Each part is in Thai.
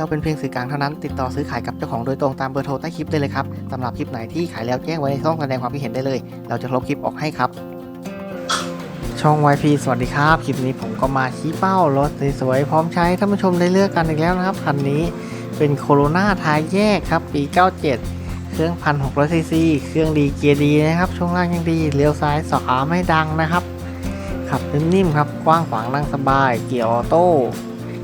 เราเป็นเพียงสื่อกลางเท่านั้น ติดต่อซื้อขายกับเจ้าของโดยตรงตามเบอร์โทรใต้คลิปได้เลยครับสำหรับคลิปไหนที่ขายแล้วแจ้งไว้ในช่องแสดงความคิดเห็นได้เลย เราจะลบคลิปออกให้ครับ ช่อง YP สวัสดีครับ คลิปนี้ผมก็มาชี้เป้ารถสวยๆพร้อมใช้ท่านผู้ชมได้เลือกกันอีกแล้วนะครับคันนี้เป็นโคโรนาท้ายแยกครับปี 97เครื่อง 1,600ซีซี เครื่องดีเกียร์ดีนะครับ ช่วงล่างยังดี เลี้ยวซ้ายสขาไม่ดังนะครับ ขับนิ่มๆครับ กว้างขวางนั่งสบาย เกียร์ออโต้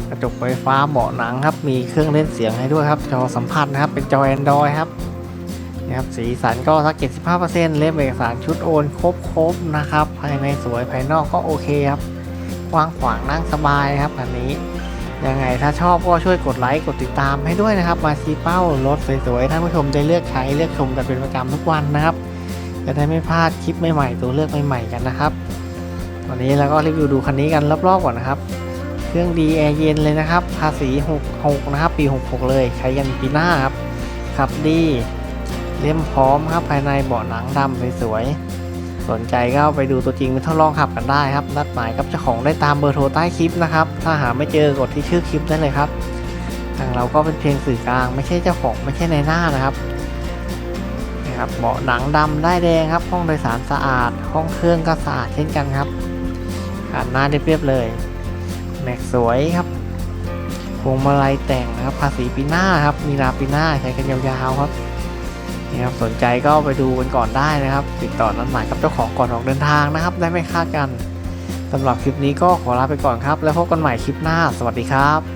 กระจกไฟฟ้าเบาะหนังครับ มีเครื่องเล่นเสียงให้ด้วยครับ จอสัมผัสนะครับ เป็นจอ Android ครับนะครับสีสันก็สัก75%เล่มเอกสารชุดโอนครบๆนะครับ ภายในสวยภายนอกก็โอเคครับกว้างขวางนั่งสบายครับอันนี้ ยังไงถ้าชอบก็ช่วยกดไลค์กดติดตามให้ด้วยนะครับ มาชี้เป้ารถสวยๆท่านผู้ชมได้เลือกใช้เลือกชมกันเป็นประจำทุกวันนะครับจะได้ไม่พลาดคลิปใหม่ๆตัวเลือกใหม่ๆกันนะครับ วันนี้เราก็รีวิวดูคันนี้กันรอบๆก่อนนะครับ เครื่องดีแอร์เย็นเลยนะครับ ภาษี66นะครับ ปี 66 เลย ใช้ยันปีหน้าครับ ขับดีเล่มพร้อมครับ ภายในเบาะหนังดำสวยๆ สนใจก็ไปดูตัวจริงไปทดลองขับกันได้ครับ นัดหมายกับเจ้าของได้ตามเบอร์โทรใต้คลิปนะครับ ถ้าหาไม่เจอกดที่ชื่อคลิปได้เลยครับ ทางเราก็เป็นเพียงสื่อกลาง ไม่ใช่เจ้าของไม่ใช่ในหน้านะครับนะครับเบาะหนังดำได้แดงครับ ห้องโดยสารสะอาด ห้องเครื่องก็สะอาดเช่นกันครับการหน้าเรียบๆเลย แม็กสวยครับพวงมาลัยแต่งนะครับภาษีปีหน้าครับมีนาปีหน้าใช้กันยาวๆครับนี่ครับสนใจก็ไปดูกันก่อนได้นะครับ ติดต่อนัดหมายกับเจ้าของก่อนออกเดินทางนะครับ ได้ไม่คาดกันสำหรับคลิปนี้ก็ขอลาไปก่อนครับ แล้วพบกันใหม่คลิปหน้า สวัสดีครับ